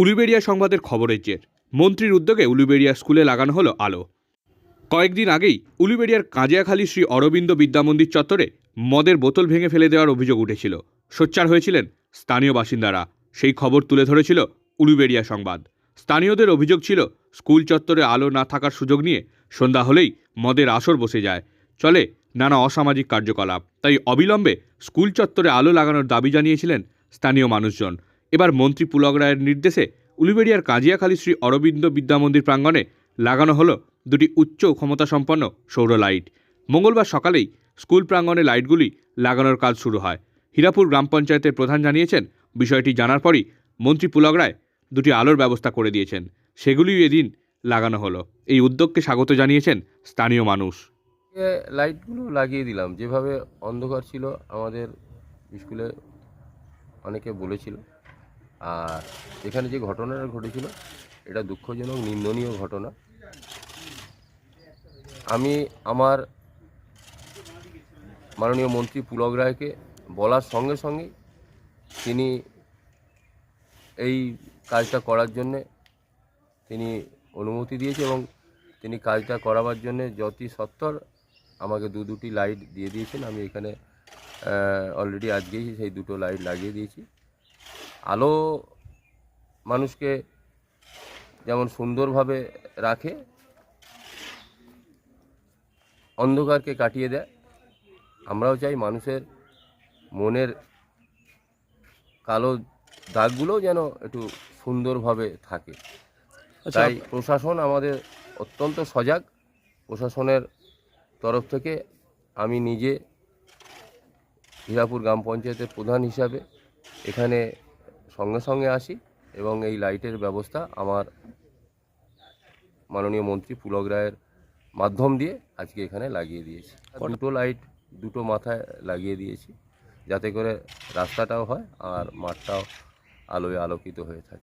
উলুবেড়িয়া সংবাদের খবরের জের। মন্ত্রীর উদ্যোগে উলুবেড়িয়া স্কুলে লাগানো হলো আলো। কয়েকদিন আগেই উলুবেড়িয়ার কাজিয়াখালী শ্রী অরবিন্দ বিদ্যামন্দির চত্বরে মদের বোতল ভেঙে ফেলে দেওয়ার অভিযোগ উঠেছিল। সোচ্চার হয়েছিলেন স্থানীয় বাসিন্দারা। সেই খবর তুলে ধরেছিল উলুবেড়িয়া সংবাদ। স্থানীয়দের অভিযোগ ছিল, স্কুল চত্বরে আলো না থাকার সুযোগ নিয়ে সন্ধ্যা হলেই মদের আসর বসে যায়। চলে নানা অসামাজিক কার্যকলাপ। তাই অবিলম্বে স্কুল চত্বরে আলো লাগানোর দাবি জানিয়েছিলেন স্থানীয় মানুষজন। এবার মন্ত্রী পুলক রায়ের নির্দেশে উলুবেড়িয়ার কাজিয়াখালী শ্রী অরবিন্দ বিদ্যামন্দির প্রাঙ্গণে লাগানো হলো দুটি উচ্চ ক্ষমতাসম্পন্ন সৌর লাইট। মঙ্গলবার সকালেই স্কুল প্রাঙ্গণে লাইটগুলি লাগানোর কাজ শুরু হয়। হীরাপুর গ্রাম পঞ্চায়েতের প্রধান জানিয়েছেন, বিষয়টি জানার পরই মন্ত্রী পুলক রায় দুটি আলোর ব্যবস্থা করে দিয়েছেন। সেগুলিও এদিন লাগানো হলো। এই উদ্যোগকে স্বাগত জানিয়েছেন স্থানীয় মানুষ। লাইটগুলো লাগিয়ে দিলাম। যেভাবে অন্ধকার ছিল, আমাদের স্কুলে অনেকে বলেছিল। আর এখানে যে ঘটনাটা ঘটেছিল, এটা দুঃখজনক, নিন্দনীয় ঘটনা। আমি আমার মাননীয় মন্ত্রী পুলক রায়কে বলার সঙ্গে সঙ্গে তিনি এই কাজটা করার জন্যে তিনি অনুমতি দিয়েছে এবং তিনি কাজটা করাবার জন্যে যতি সত্তর আমাকে দু দুটি লাইট দিয়ে দিয়েছেন। আমি এখানে অলরেডি আজকেই সেই দুটো লাইট লাগিয়ে দিয়েছি। আলো মানুষকে যেমন সুন্দরভাবে রাখে অন্ধকারকে কাটিয়ে দেয়। আমরাও চাই মানুষের মনের কালো দাগগুলোও যেন একটু সুন্দরভাবে থাকে। তাই প্রশাসন আমাদের অত্যন্ত সজাগ। প্রশাসনের তরফ থেকে আমি নিজে হীরাপুর গ্রাম পঞ্চায়েতের প্রধান হিসাবে এখানে সঙ্গে সঙ্গে আসি এবং এই লাইটের ব্যবস্থা আমার মাননীয় মন্ত্রী পুলক রায়ের মাধ্যম দিয়ে আজকে এখানে লাগিয়ে দিয়েছি। দুটো লাইট দুটো মাথায় লাগিয়ে দিয়েছি যাতে করে রাস্তাটাও হয় আর মাঠটাও আলোয় আলোকিত হয়ে থাকে।